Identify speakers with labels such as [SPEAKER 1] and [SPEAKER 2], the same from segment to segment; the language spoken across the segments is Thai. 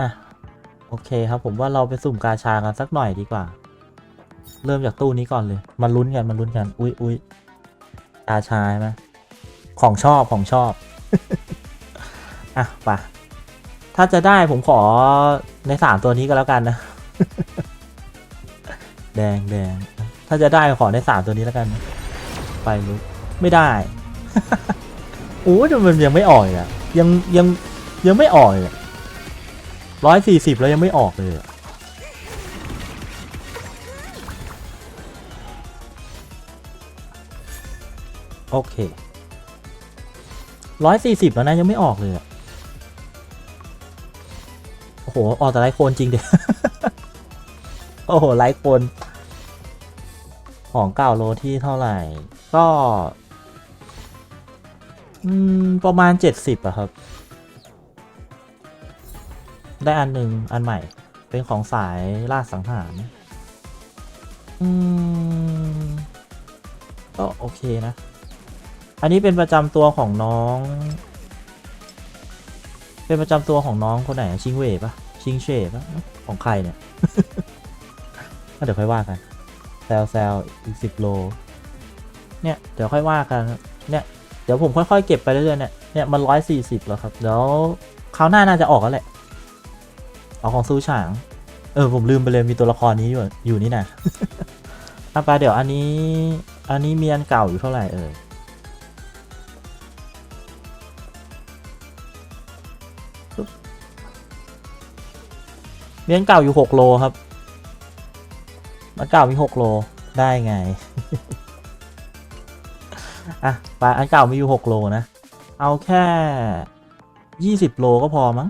[SPEAKER 1] อะ โอเคครับผมว่าเราไปสุ่มกาชากันสักหน่อยดีกว่า เริ่มจากตู้นี้ก่อนเลยมาลุ้นกันมาลุ้นกัน อุ้ยอุ้ยกาชาใช่ไหมของชอบของชอบ อะไปะถ้าจะได้ผมขอในสามตัวนี้ก็แล้วกันนะ แดงแดงถ้าจะได้ขอในสามตัวนี้แล้วกัน ไปลุกไม่ได้โอ้ยมันยังไม่ออกอีกอะ ยังยังยังไม่อ่อกเลย ร้อยสี่สิบแล้วยังไม่ออกเลย โอเคร้อยสี่สิบแล้วนะยังไม่ออกเลย โอ้โห ออกแต่ไลท์โคนจริงเดียโอ้โห ไลท์โคนของเก่าโลที่เท่าไหร่ ก็ อืม ประมาณเจ็ดสิบอะครับ ได้อันหนึ่งอันใหม่ เป็นของสายล่าสังหารอืมก็โอเคนะ อันนี้เป็นประจำตัวของน้อง เป็นประจำตัวของน้องคนไหนชิงเว่ปะชิงเช่ปะของใครเนี่ยก็เดี๋ยวค่อยว่ากันแซลแซลอีกสิบโล เนี่ย เดี๋ยวค่อยว่ากัน เนี่ย เดี๋ยวผมค่อยๆ เก็บไปเรื่อยๆ เนี่ย เนี่ย มันร้อยสี่สิบแล้วครับ เดี๋ยวคราวหน้าน่าจะออกแล้วแหละ เอาของซูฉาง เออผมลืมไปเลยมีตัวละครนี้อยู่อยู่นี่นะเอาไปเดี๋ยวอันนี้อันนี้มีอันเก่าอยู่เท่าไหร่เอ่ยปึ๊บมีอันเก่าอยู่หกโลครับอันเก่ามีหกโลได้ไง อะไปอันเก่ามีอยู่หกโลนะ เอาแค่ยี่สิบโลก็พอมั้ง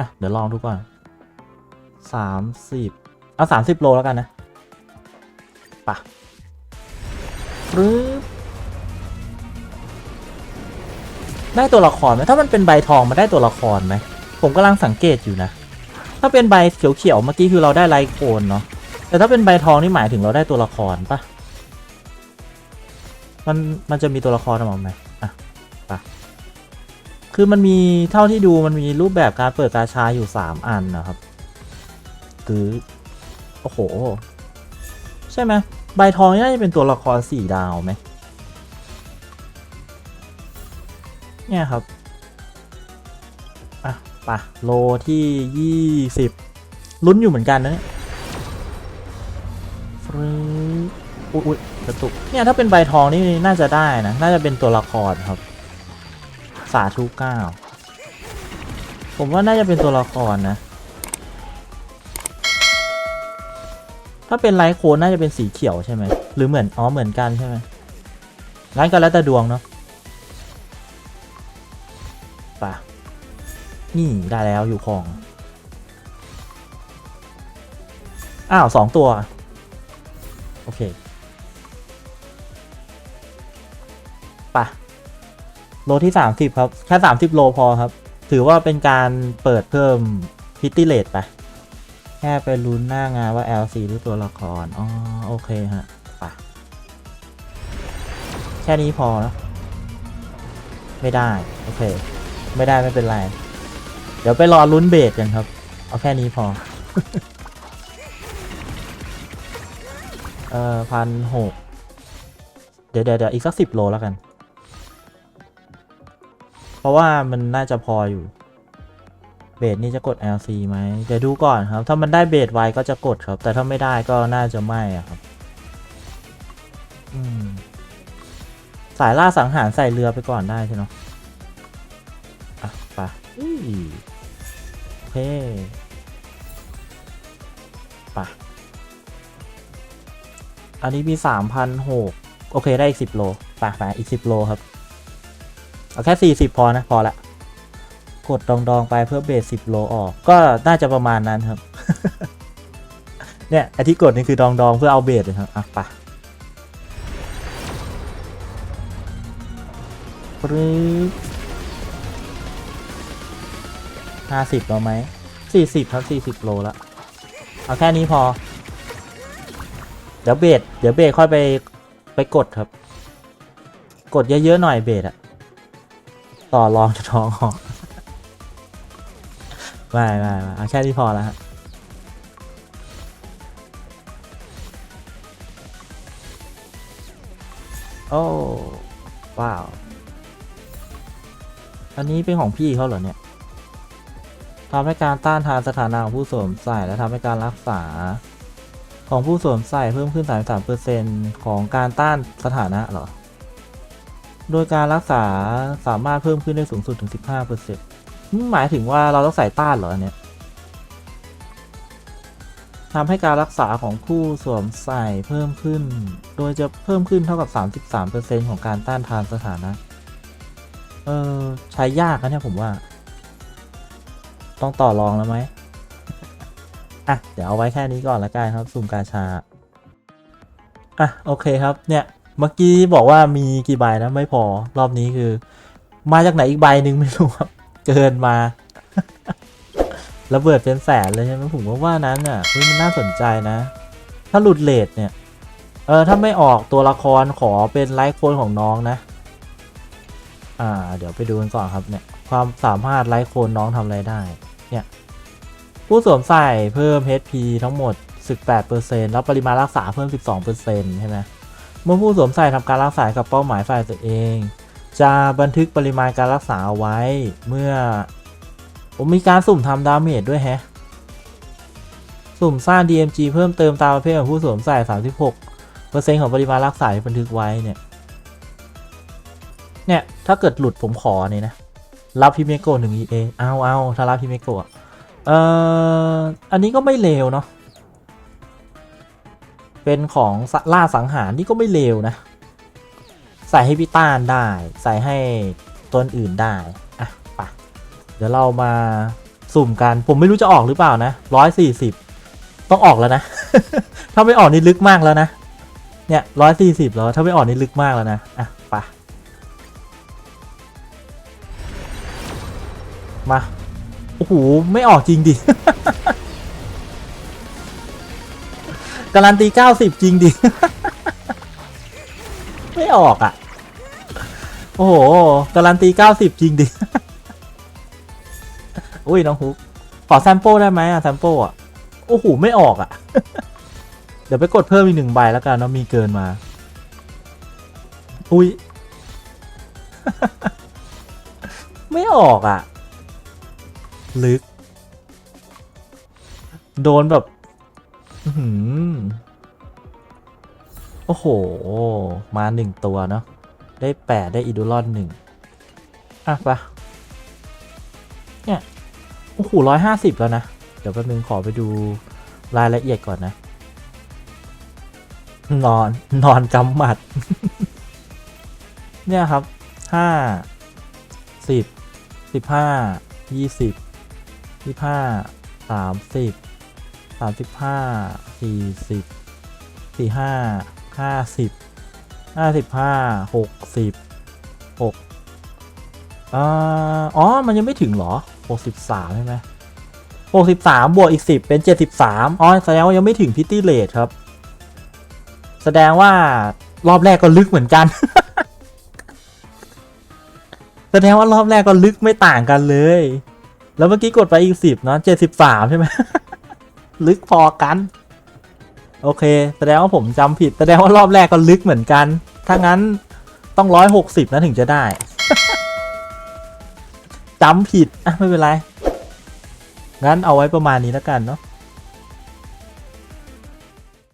[SPEAKER 1] อะ เดี๋ยวลองดูก่อนสามสิบเอาสามสิบโลแล้วกันนะปะปึ๊บได้ตัวละครไหมถ้ามันเป็นใบทองมันได้ตัวละครไหมผมกำลังสังเกตอยู่นะ ถ้าเป็นใบเขียวๆเมื่อกี้คือเราได้ไลโคนเนาะแต่ถ้าเป็นใบทองนี่หมายถึงเราได้ตัวละครปะมันมันจะมีตัวละครออกมาไหมอะ คือมันมีเท่าที่ดูมันมีรูปแบบการเปิดกาชาอยู่สามอันนะครับ คือ โอ้โห ใช่ไหมใบทองนี่าจะเป็นตัวละครสี่ดาวไหมเนี่ยครับ อะปะโลที่ยี่สิบลุ้นอยู่เหมือนกันนะเนี่ยฟรึอุ๊ยอุ๊ยกระตุกเนี่ยถ้าเป็นใบทองนี่น่าจะได้นะ น่าจะเป็นตัวละครครับ สาธุเก้าผมว่าน่าจะเป็นตัวละครนะ ถ้าเป็นไลท์โคนน่าจะเป็นสีเขียวใช่ไหมหรือเหมือนอ๋อเหมือนกันใช่ไหมงั้นก็แล้วแต่ดวงเนาะป่ะนี่ได้แล้วอยู่ของ อ้าวสองตัว โอเคไปะ ลที่สามสิบครับ แค่สามสิบโลพอครับ ถือว่าเป็นการเปิดเพิ่มพิตติเลตไป แค่ไปลุ้นหน้างานว่า LC หรือตัวละคร อ๋อ โอเคฮะไปะแค่นี้พอเนะไม่ได้ โอเค ไม่ได้ไม่เป็นไร เดี๋ยวไปรอลุ้นเบสกันครับ เอาแค่นี้พอ เอ่อพันหกเดี๋ยวเดี๋ยวอีกสักสิบโลแล้วกัน เพราะว่ามันน่าจะพออยู่ เบสนี่จะกด LC ไหมเดี๋ยวดูก่อนครับ ถ้ามันได้เบสไวก็จะกดครับ แต่ถ้าไม่ได้ก็น่าจะไม่อะครับอืมสายล่าสังหารใส่เรือไปก่อนได้ใช่เนาะอะไปอุ้ยโอเคไปอันนี้มีสามพันหกโอเคได้อีกสิบโลไปไปอีกสิบโลครับ เอาแค่สี่สิบพอนะพอละ กดดองดองๆไปเพื่อเบสสิบโลออก ก็น่าจะประมาณนั้นครับ เนี่ยไอที่กดนี่คือดองดองๆเพื่อเอาเบสเลยครับอะไปปรึ๊บห้าสิบแล้ไหมสี่สิบครับสี่สิบโลละเอาแค่นี้พอ เดี๋ยวเบสเดี๋ยวเบสค่อยไปไปกดครับ กดเยอะๆหน่อยเบสอะ ต่อรองจะท้องออกไม่ไม่ไม่เอาแค่นี้พอแล้วฮะโอ้ว้าว อันนี้เป็นของพี่เขาเหรอเนี่ยทำให้การต้านทานสถานะของผู้สวมใส่และทำให้การรักษา ของผู้สวมใส่เพิ่มขึ้น 33%ของการต้านสถานะเหรอ โดยการรักษาสามารถเพิ่มขึ้นได้สูงสุดถึง 15%หมายถึงว่าเราต้องใส่ต้านเหรอเนี่ยทำให้การรักษาของผู้สวมใส่เพิ่มขึ้น โดยจะเพิ่มขึ้นเท่ากับ 33%ของการต้านทานสถานะ เออใช้ยากนะเนี่ยผมว่า ต้องต่อรองแล้วไหมอะ เดี๋ยวเอาไว้แค่นี้ก่อนละกันครับ สุ่มกาชา อะ โอเคครับเนี่ย เมื่อกี้บอกว่ามีกี่ใบนะไม่พอรอบนี้คือ มาจากไหนอีกใบหนึ่งไม่รู้ครับ เกินมาระเบิดเป็นแสนเลยใช่ไหมผมว่าว่านั้นอะเฮ้ยมันน่าสนใจนะ ถ้าหลุดเลทเนี่ย เออถ้าไม่ออกตัวละครขอเป็นไลฟ์โคนของน้องนะ อ่า เดี๋ยวไปดูกันก่อนครับเนี่ย ความสามารถไลฟ์โคนน้องทำอะไรได้ เนี่ย ผู้สวมใส่เพิ่ม HP ทั้งหมด 18%แล้วปริมาณรักษาเพิ่ม 12%ใช่ไหม เมื่อผู้สวมใส่ทำการรักษากับเป้าหมายฝ่ายตัวเอง จะบันทึกปริมาณการรักษาเอาไว้ เมื่อผมมีการสุ่มทำดาเมจด้วยแฮะ สุ่มสร้าง DMG เพิ่มเติมตามประเภทของผู้สวมใส่ 36%ของปริมาณรักษาที่บันทึกไว้เนี่ย เนี่ย ถ้าเกิดหลุดผมขอเนี่ยนะ รับพิเมโกหนึ่ง EA เอาเอาถ้ารับพิเมโกะเอ่อ อันนี้ก็ไม่เลวเนาะ เป็นของล่าสังหารนี่ก็ไม่เลวนะ ใส่ให้พี่ต้านได้ ใส่ให้ตัวอื่นได้อะไปเดี๋ยวเรามาสุ่มกัน ผมไม่รู้จะออกหรือเปล่านะร้อยสี่สิบต้องออกแล้วนะ ถ้าไม่ออกนี่ลึกมากแล้วนะ เนี่ยร้อยสี่สิบแล้ว ถ้าไม่ออกนี่ลึกมากแล้วนะ อะไปมา โอ้โห ไม่ออกจริงดิ การันตี 90 จริงดิ ไม่ออกอะ โอ้โห การันตี 90 จริงดิ อุ้ยน้องฮุก ขอแซมโปได้ไหมอะแซมโปอะโอ้โห ไม่ออกอะ เดี๋ยวไปกดเพิ่มอีกหนึ่งใบแล้วกันเนาะมีเกินมา อุ้ย ไม่ออกอะ ลึก โดนแบบ โอ้โห มาหนึ่งตัวเนาะ ได้แปดได้อีดูลอนหนึ่งอะปะเนี่ย โอ้โหร้อยห้าสิบแล้วนะ เดี๋ยวแป๊บนึงขอไปดูรายละเอียดก่อนนะ นอน นอนกำหมัด เนี่ยครับ ห้า สิบ สิบห้า ยี่สิบ ยี่ห้า สามสิบ สามสิบห้าสี่สิบสี่ห้าห้าสิบห้าสิบห้าหกสิบหกอ่าอ๋อ มันยังไม่ถึงเหรอหกสิบสามใช่ไหมหกสิบสามบวกอีกสิบเป็นเจ็ดสิบสามอ๋อ แสดงว่ายังไม่ถึงพิตตี้เลทครับ แสดงว่ารอบแรกก็ลึกเหมือนกัน แสดงว่ารอบแรกก็ลึกไม่ต่างกันเลย แล้วเมื่อกี้กดไปอีกสิบเนาะเจ็ดสิบสามใช่ไหม ลึกพอกัน โอเค แสดงว่าผมจำผิด แสดงว่ารอบแรกก็ลึกเหมือนกัน ถ้างั้นต้องร้อยหกสิบนะถึงจะได้จำผิดอะไม่เป็นไร งั้นเอาไว้ประมาณนี้แล้วกันเนาะ